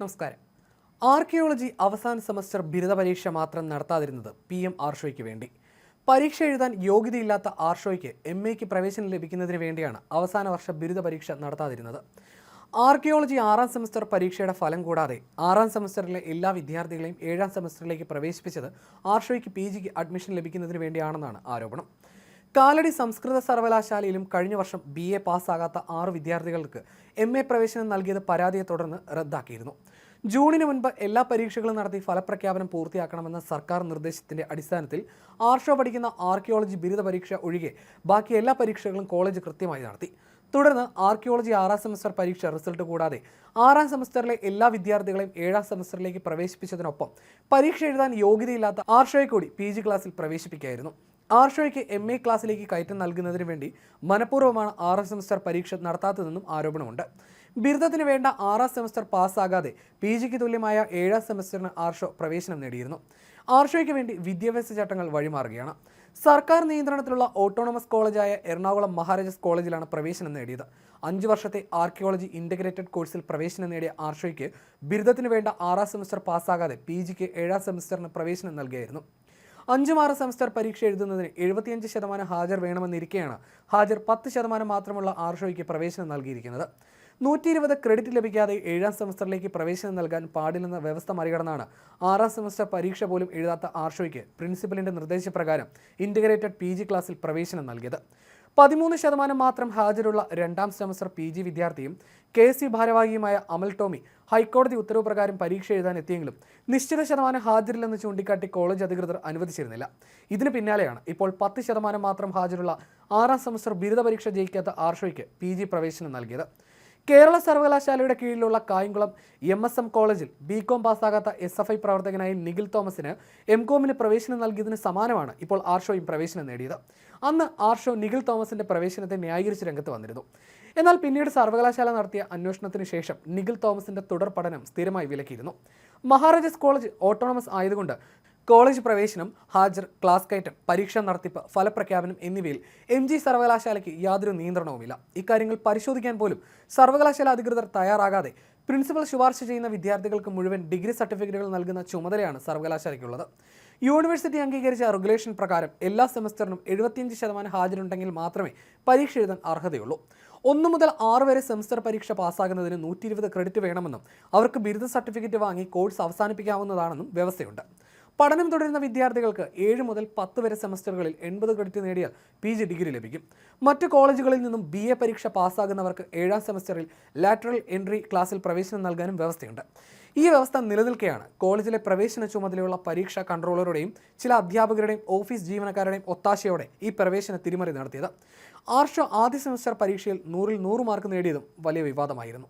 നമസ്കാരം. ആർക്കിയോളജി അവസാന സെമസ്റ്റർ ബിരുദ പരീക്ഷ മാത്രം നടത്താതിരുന്നത് പി എം ആർഷോയ്ക്ക് വേണ്ടി. പരീക്ഷ എഴുതാൻ യോഗ്യതയില്ലാത്ത ആർഷോയ്ക്ക് എം എക്ക് പ്രവേശനം ലഭിക്കുന്നതിന് വേണ്ടിയാണ് അവസാന വർഷ ബിരുദ പരീക്ഷ നടത്താതിരുന്നത്. ആർക്കിയോളജി ആറാം സെമസ്റ്റർ പരീക്ഷയുടെ ഫലം കൂടാതെ ആറാം സെമസ്റ്ററിലെ എല്ലാ വിദ്യാർത്ഥികളെയും ഏഴാം സെമസ്റ്ററിലേക്ക് പ്രവേശിപ്പിച്ചത് ആർഷോയ്ക്ക് പി ജിക്ക് അഡ്മിഷൻ ലഭിക്കുന്നതിന് വേണ്ടിയാണെന്നാണ് ആരോപണം. കാലടി സംസ്കൃത സർവകലാശാലയിലും കഴിഞ്ഞ വർഷം ബി എ പാസ്സാകാത്ത ആറ് വിദ്യാർത്ഥികൾക്ക് എം എ പ്രവേശനം നൽകിയത് പരാതിയെ തുടർന്ന് റദ്ദാക്കിയിരുന്നു. ജൂണിന് മുൻപ് എല്ലാ പരീക്ഷകളും നടത്തി ഫലപ്രഖ്യാപനം പൂർത്തിയാക്കണമെന്ന സർക്കാർ നിർദ്ദേശത്തിന്റെ അടിസ്ഥാനത്തിൽ ആർഷോ പഠിക്കുന്ന ആർക്കിയോളജി ബിരുദ പരീക്ഷ ഒഴികെ ബാക്കി എല്ലാ പരീക്ഷകളും കോളേജ് കൃത്യമായി നടത്തി. തുടർന്ന് ആർക്കിയോളജി ആറാം സെമസ്റ്റർ പരീക്ഷ റിസൾട്ട് കൂടാതെ ആറാം സെമസ്റ്ററിലെ എല്ലാ വിദ്യാർത്ഥികളെയും ഏഴാം സെമസ്റ്ററിലേക്ക് പ്രവേശിപ്പിച്ചതിനൊപ്പം പരീക്ഷ എഴുതാൻ യോഗ്യതയില്ലാത്ത ആർഷോയെ കൂടി പി ജി ക്ലാസ്സിൽ പ്രവേശിപ്പിക്കുകയായിരുന്നു. ആർഷോയ്ക്ക് എം എ ക്ലാസ്സിലേക്ക് കയറ്റം നൽകുന്നതിന് വേണ്ടി മനഃപൂർവമാണ് ആറാം സെമസ്റ്റർ പരീക്ഷ നടത്താത്തതെന്നും ആരോപണമുണ്ട്. ബിരുദത്തിന് വേണ്ട ആറാം സെമസ്റ്റർ പാസ്സാകാതെ പി ജിക്ക് തുല്യമായ ഏഴാം സെമസ്റ്ററിന് ആർഷോ പ്രവേശനം നേടിയിരുന്നു. ആർഷോയ്ക്ക് വേണ്ടി വിദ്യാഭ്യാസ ചട്ടങ്ങൾ വഴിമാറുകയാണ്. സർക്കാർ നിയന്ത്രണത്തിലുള്ള ഓട്ടോണമസ് കോളേജായ എറണാകുളം മഹാരാജസ് കോളേജിലാണ് പ്രവേശനം നേടിയത്. അഞ്ച് വർഷത്തെ ആർക്കിയോളജി ഇന്റഗ്രേറ്റഡ് കോഴ്സിൽ പ്രവേശനം നേടിയ ആർഷോയ്ക്ക് ബിരുദത്തിന് വേണ്ട ആറാം സെമസ്റ്റർ പാസ്സാകാതെ പി ജിക്ക് ഏഴാം സെമസ്റ്ററിന് പ്രവേശനം നൽകിയായിരുന്നു. അഞ്ചും ആറ് സെമസ്റ്റർ പരീക്ഷ എഴുതുന്നതിന് എഴുപത്തിയഞ്ച് ശതമാനം ഹാജർ വേണമെന്നിരിക്കെയാണ്. ഹാജർ പത്ത് ശതമാനം മാത്രമുള്ള ആർഷോയ്ക്ക് പ്രവേശനം നൽകിയിരിക്കുന്നത്. നൂറ്റി ഇരുപത് ക്രെഡിറ്റ് ലഭിക്കാതെ ഏഴാം സെമസ്റ്ററിലേക്ക് പ്രവേശനം നൽകാൻ പാടില്ലെന്ന വ്യവസ്ഥ മറികടന്നാണ് ആറാം സെമസ്റ്റർ പരീക്ഷ പോലും എഴുതാത്ത ആർഷോയ്ക്ക് പ്രിൻസിപ്പലിന്റെ നിർദ്ദേശപ്രകാരം ഇന്റഗ്രേറ്റഡ് പി ക്ലാസ്സിൽ പ്രവേശനം നൽകിയത്. പതിമൂന്ന് ശതമാനം മാത്രം ഹാജരുള്ള രണ്ടാം സെമസ്റ്റർ പി ജി വിദ്യാർത്ഥിയും കെ സി ഭാരവാഹിയുമായ അമൽ ടോമി ഹൈക്കോടതി ഉത്തരവ് പ്രകാരം പരീക്ഷ എഴുതാൻ എത്തിയെങ്കിലും നിശ്ചിത ശതമാനം ഹാജരില്ലെന്ന് ചൂണ്ടിക്കാട്ടി കോളേജ് അധികൃതർ അനുവദിച്ചിരുന്നില്ല. ഇതിന് പിന്നാലെയാണ് ഇപ്പോൾ പത്ത് ശതമാനം മാത്രം ഹാജരുള്ള ആറാം സെമസ്റ്റർ ബിരുദ പരീക്ഷ ജയിക്കാത്ത ആർഷോയ്ക്ക് പി പ്രവേശനം നൽകിയത്. കേരള സർവകലാശാലയുടെ കീഴിലുള്ള കായംകുളം എം എസ് എം കോളേജിൽ ബി കോം പാസ്സാകാത്ത എസ് എഫ് ഐ പ്രവർത്തകനായ നിഖിൽ തോമസിന് എം കോമിന് പ്രവേശനം നൽകിയതിന് സമാനമാണ് ഇപ്പോൾ ആർഷോയും പ്രവേശനം നേടിയത്. അന്ന് ആർഷോ നിഖിൽ തോമസിന്റെ പ്രവേശനത്തെ ന്യായീകരിച്ച് രംഗത്ത് വന്നിരുന്നു. എന്നാൽ പിന്നീട് സർവകലാശാല നടത്തിയ അന്വേഷണത്തിന് ശേഷം നിഖിൽ തോമസിന്റെ തുടർ പഠനം സ്ഥിരമായി വിലക്കിയിരുന്നു. മഹാരാജാസ് കോളേജ് ഓട്ടോണമസ് ആയതുകൊണ്ട് കോളേജ് പ്രവേശനം ഹാജർ ക്ലാസ് കയറ്റം പരീക്ഷാ നടത്തിപ്പ് ഫലപ്രഖ്യാപനം എന്നിവയിൽ എം ജി സർവകലാശാലയ്ക്ക് യാതൊരു നിയന്ത്രണവുമില്ല. ഇക്കാര്യങ്ങൾ പരിശോധിക്കാൻ പോലും സർവകലാശാല അധികൃതർ തയ്യാറാകാതെ പ്രിൻസിപ്പൽ ശുപാർശ ചെയ്യുന്ന വിദ്യാർത്ഥികൾക്ക് മുഴുവൻ ഡിഗ്രി സർട്ടിഫിക്കറ്റുകൾ നൽകുന്ന ചുമതലയാണ് സർവകലാശാലയ്ക്കുള്ളത്. യൂണിവേഴ്സിറ്റി അംഗീകരിച്ച റെഗുലേഷൻ പ്രകാരം എല്ലാ സെമസ്റ്ററിനും എഴുപത്തിയഞ്ച് ശതമാനം ഹാജരുണ്ടെങ്കിൽ മാത്രമേ പരീക്ഷ എഴുതാൻ അർഹതയുള്ളൂ. ഒന്ന് മുതൽ ആറ് വരെ സെമസ്റ്റർ പരീക്ഷ പാസ്സാകുന്നതിന് നൂറ്റി ഇരുപത് ക്രെഡിറ്റ് വേണമെന്നും അവർക്ക് ബിരുദ സർട്ടിഫിക്കറ്റ് വാങ്ങി കോഴ്സ് അവസാനിപ്പിക്കാവുന്നതാണെന്നും വ്യവസ്ഥയുണ്ട്. പഠനം തുടരുന്ന വിദ്യാർത്ഥികൾക്ക് ഏഴ് മുതൽ പത്ത് വരെ സെമസ്റ്ററുകളിൽ എൺപത് ക്രെഡിറ്റ് നേടിയാൽ പി ജി ഡിഗ്രി ലഭിക്കും. മറ്റ് കോളേജുകളിൽ നിന്നും ബി എ പരീക്ഷ പാസ്സാകുന്നവർക്ക് ഏഴാം സെമസ്റ്ററിൽ ലാറ്ററൽ എൻട്രി ക്ലാസ്സിൽ പ്രവേശനം നൽകാനും വ്യവസ്ഥയുണ്ട്. ഈ വ്യവസ്ഥ നിലനിൽക്കെയാണ് കോളേജിലെ പ്രവേശന ചുമതലയുള്ള പരീക്ഷാ കൺട്രോളറുടെയും ചില അധ്യാപകരുടെയും ഓഫീസ് ജീവനക്കാരുടെയും ഒത്താശയോടെ ഈ പ്രവേശന തിരിമറി നടത്തിയത്. ആർഷോ ആദ്യ സെമസ്റ്റർ പരീക്ഷയിൽ നൂറിൽ നൂറ് മാർക്ക് നേടിയതും വലിയ വിവാദമായിരുന്നു.